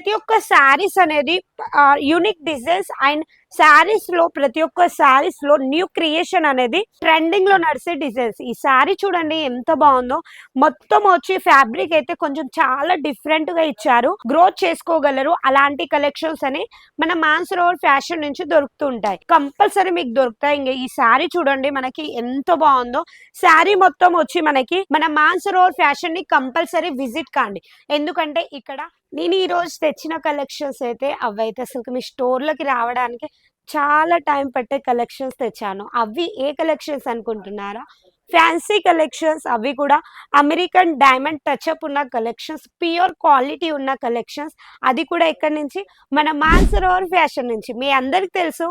ప్రతి ఒక్క శారీస్ అనేది యూనిక్ డిజైన్స్ అండ్ శారీస్లో ప్రతి ఒక్క శారీస్లో న్యూ క్రియేషన్ అనేది ట్రెండింగ్లో నడిచే డిజైన్స్ ఈ శారీ చూడండి ఎంత బాగుందో. మొత్తం వచ్చి ఫ్యాబ్రిక్ అయితే కొంచెం చాలా డిఫరెంట్గా ఇచ్చారు. గ్రోత్ చేసుకోగలరు. అలాంటి కలెక్షన్స్ అని మన మాన్సరోవర్ ఫ్యాషన్ నుంచి దొరుకుతుంటాయి. కంపల్సరీ మీకు దొరుకుతాయి. ఇంకా ఈ శారీ చూడండి మనకి ఎంత బాగుందో. శారీ మొత్తం వచ్చి మనకి మన మాన్సరోవర్ ఫ్యాషన్ని కంపల్సరీ విజిట్ కాండి. ఎందుకంటే ఇక్కడ నేను ఈ రోజు తెచ్చిన కలెక్షన్స్ అయితే అవైతే అసలు మీ స్టోర్లోకి రావడానికి చాలా టైం పట్టే కలెక్షన్స్ తెచ్చాను. అవి ఏ కలెక్షన్స్ అనుకుంటున్నారా ఫ్యాన్సీ కలెక్షన్స్ అవి కూడా అమెరికన్ డైమండ్ టచ్అప్ ఉన్న కలెక్షన్స్ ప్యూర్ క్వాలిటీ ఉన్న కలెక్షన్స్ అది కూడా ఎక్కడి నుంచి? మన మాన్సరోవర్ ఫ్యాషన్ నుంచి. మీ అందరికి తెలుసు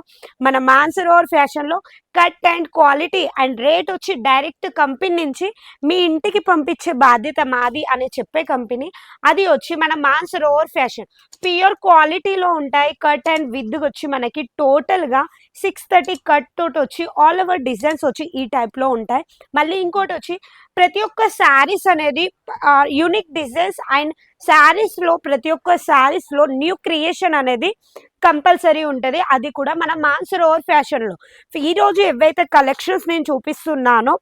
మన మాన్సరోవర్ ఫ్యాషన్లో cut and quality and rate వచ్చి డైరెక్ట్ కంపెనీ నుంచి మీ ఇంటికి పంపించే బాధ్యత మాది అని చెప్పే కంపెనీ అది వచ్చి మన మాన్సరోవర్ ఫ్యాషన్ ప్యూర్ క్వాలిటీలో ఉంటాయి కట్ అండ్ విత్ వచ్చి మనకి టోటల్గా సిక్స్ థర్టీ కట్ తోటి వచ్చి ఆల్ ఓవర్ డిజైన్స్ వచ్చి ఈ టైప్లో ఉంటాయి. మళ్ళీ ఇంకోటి వచ్చి ప్రతి ఒక్క శారీస్ అనేది యూనిక్ డిజైన్స్ అండ్ శారీస్లో ప్రతి ఒక్క శారీస్లో న్యూ క్రియేషన్ అనేది కంపల్సరీ ఉంటుంది. అది కూడా మన మాన్సరోవర్ ఫ్యాషన్లో ఈ రోజు ఏవైతే కలెక్షన్స్ నేను చూపిస్తున్నానో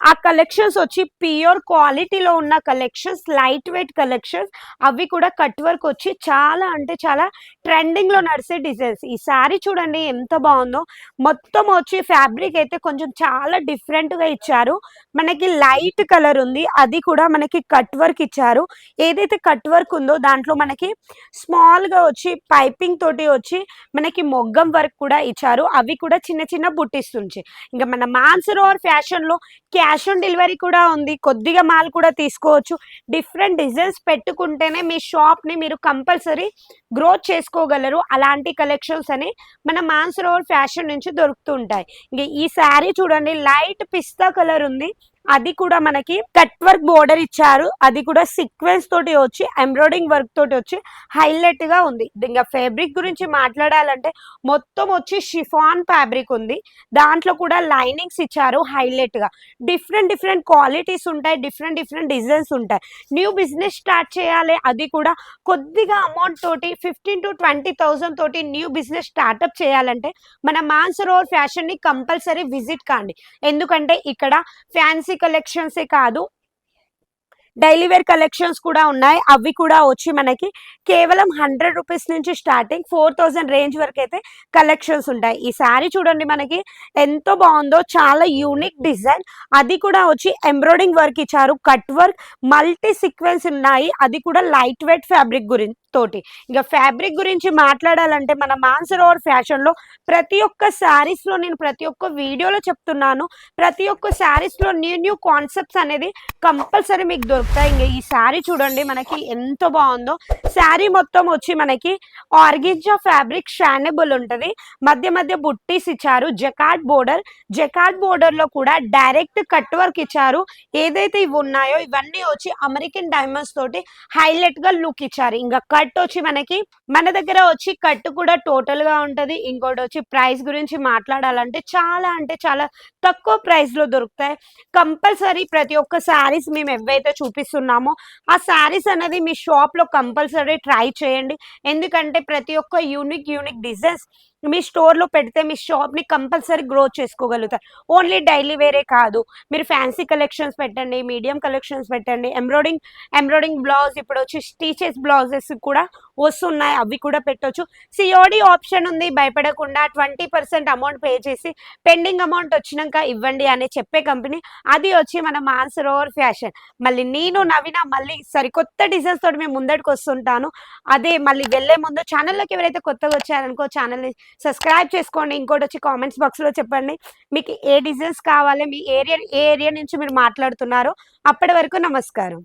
ఆ కలెక్షన్స్ వచ్చి ప్యూర్ క్వాలిటీలో ఉన్న కలెక్షన్స్ లైట్ వెయిట్ కలెక్షన్స్ అవి కూడా కట్ వర్క్ వచ్చి చాలా అంటే చాలా ట్రెండింగ్లో నడిచే డిజైన్స్ ఈ శారీ చూడండి ఎంత బాగుందో. మొత్తం వచ్చి ఫ్యాబ్రిక్ అయితే కొంచెం చాలా డిఫరెంట్గా ఇచ్చారు. మనకి లైట్ కలర్ ఉంది. అది కూడా మనకి కట్ వర్క్ ఇచ్చారు. ఏదైతే కట్ వర్క్ ఉందో దాంట్లో మనకి స్మాల్గా వచ్చి పైపింగ్ తోటి వచ్చి మనకి మొగ్గం వర్క్ కూడా ఇచ్చారు. అవి కూడా చిన్న చిన్న బుట్టిస్తుంచి. ఇంకా మన మాన్సరోవర్ ఫ్యాషన్లో క్యాష్ ఆన్ డెలివరీ కూడా ఉంది. కొద్దిగా మాల్ కూడా తీసుకోవచ్చు. డిఫరెంట్ డిజైన్స్ పెట్టుకుంటేనే మీ షాప్ని మీరు కంపల్సరీ గ్రోత్ చేసుకోగలరు. అలాంటి కలెక్షన్స్ అని మన మాన్సరోవర్ ఫ్యాషన్ నుంచి దొరుకుతుంటాయి. ఇంక ఈ శారీ చూడండి లైట్ పిస్తా కలర్ ఉంది. అది కూడా మనకి కట్ వర్క్ బోర్డర్ ఇచ్చారు. అది కూడా సీక్వెన్స్ తోటి వచ్చి ఎంబ్రాయిడింగ్ వర్క్ తోటి వచ్చి హైలైట్గా ఉంది. ఇంకా ఫ్యాబ్రిక్ గురించి మాట్లాడాలంటే మొత్తం వచ్చి షిఫాన్ ఫ్యాబ్రిక్ ఉంది. దాంట్లో కూడా లైనింగ్స్ ఇచ్చారు హైలైట్గా. డిఫరెంట్ డిఫరెంట్ క్వాలిటీస్ ఉంటాయి. డిఫరెంట్ డిఫరెంట్ డిజైన్స్ ఉంటాయి. న్యూ బిజినెస్ స్టార్ట్ చేయాలి. అది కూడా కొద్దిగా అమౌంట్ తోటి ఫిఫ్టీన్ టు ట్వంటీ థౌసండ్ తోటి న్యూ బిజినెస్ స్టార్ట్అప్ చేయాలంటే మన మాన్సరోవర్ ఫ్యాషన్ని కంపల్సరీ విజిట్ కాండి. ఎందుకంటే ఇక్కడ ఫ్యాన్సీ కలెక్షన్సే కాదు. డైలీ వేర్ కలెక్షన్స్ కూడా ఉన్నాయి. అవి కూడా వచ్చి మనకి కేవలం హండ్రెడ్ రూపీస్ నుంచి స్టార్టింగ్ ఫోర్ థౌజండ్ రేంజ్ వరకు అయితే కలెక్షన్స్ ఉంటాయి. ఈ శారీ చూడండి మనకి ఎంతో బాగుందో చాలా యూనిక్ డిజైన్ అది కూడా వచ్చి ఎంబ్రాయిడింగ్ వర్క్ ఇచ్చారు. కట్ వర్క్ మల్టీ సీక్వెన్స్ ఉన్నాయి. అది కూడా లైట్ వెయిట్ ఫ్యాబ్రిక్ గురించి తోటి. ఇంకా ఫ్యాబ్రిక్ గురించి మాట్లాడాలంటే మన మాన్సరోవర్ ఫ్యాషన్లో ప్రతి ఒక్క శారీస్లో నేను ప్రతి ఒక్క వీడియోలో చెప్తున్నాను. ప్రతి ఒక్క శారీస్లో న్యూ న్యూ కాన్సెప్ట్స్ అనేది కంపల్సరీ మీకు దొరుకుతాయి. ఇంకా ఈ శారీ చూడండి మనకి ఎంత బాగుందో. శారీ మొత్తం వచ్చి మనకి ఆర్గిజా ఫ్యాబ్రిక్ షానబుల్ ఉంటుంది. మధ్య మధ్య బుట్టీస్ ఇచ్చారు జకాట్ బోర్డర్. జకాట్ బోర్డర్లో కూడా డైరెక్ట్ కట్ వర్క్ ఇచ్చారు. ఏదైతే ఇవి ఉన్నాయో ఇవన్నీ వచ్చి అమెరికన్ డైమండ్స్ తోటి హైలైట్గా లుక్ ఇచ్చారు. ఇంకా కట్ వచ్చి మనకి మన దగ్గర వచ్చి కట్ కూడా టోటల్గా ఉంటది. ఇంకోటి వచ్చి ప్రైస్ గురించి మాట్లాడాలంటే చాలా అంటే చాలా తక్కువ ప్రైస్లో దొరుకుతాయి. కంపల్సరీ ప్రతి ఒక్క శారీస్ మేము ఎవైతే చూపిస్తున్నామో ఆ శారీస్ అనేది మీ షాప్లో కంపల్సరీ ట్రై చేయండి. ఎందుకంటే ప్రతి ఒక్క యూనిక్ యూనిక్ డిజైన్స్ మీ స్టోర్లో పెడితే మీ షాప్ని కంపల్సరీ గ్రో చేసుకోగలుగుతారు. ఓన్లీ డైలీ వేరే కాదు. మీరు ఫ్యాన్సీ కలెక్షన్స్ పెట్టండి మీడియం కలెక్షన్స్ పెట్టండి. ఎంబ్రాయిడింగ్ ఎంబ్రాయిడింగ్ బ్లౌజ్ ఇప్పుడు వచ్చి స్టీచెస్ బ్లౌజెస్ కూడా వస్తున్నాయి. అవి కూడా పెట్టొచ్చు. సిఓడి ఆప్షన్ ఉంది. భయపడకుండా ట్వంటీ పర్సెంట్ అమౌంట్ పే చేసి పెండింగ్ అమౌంట్ వచ్చినాక ఇవ్వండి అని చెప్పే కంపెనీ. అది వచ్చి మన మాన్సరోవర్ ఫ్యాషన్. మళ్ళీ నేను నవీన మళ్ళీ సరికొత్త డిజైన్స్ తోటి మేము ముందడికి వస్తుంటాను అదే మళ్ళీ వెళ్ళే ముందు ఛానల్లోకి ఎవరైతే కొత్తగా వచ్చారనుకో ఛానల్ని సబ్స్క్రైబ్ చేసుకోండి. ఇంకోటి వచ్చి కామెంట్స్ బాక్స్లో చెప్పండి. మీకు ఏ డిజైన్స్ కావాలి? మీ ఏరియా ఏ ఏరియా నుంచి మీరు మాట్లాడుతున్నారో? అప్పటి వరకు నమస్కారం.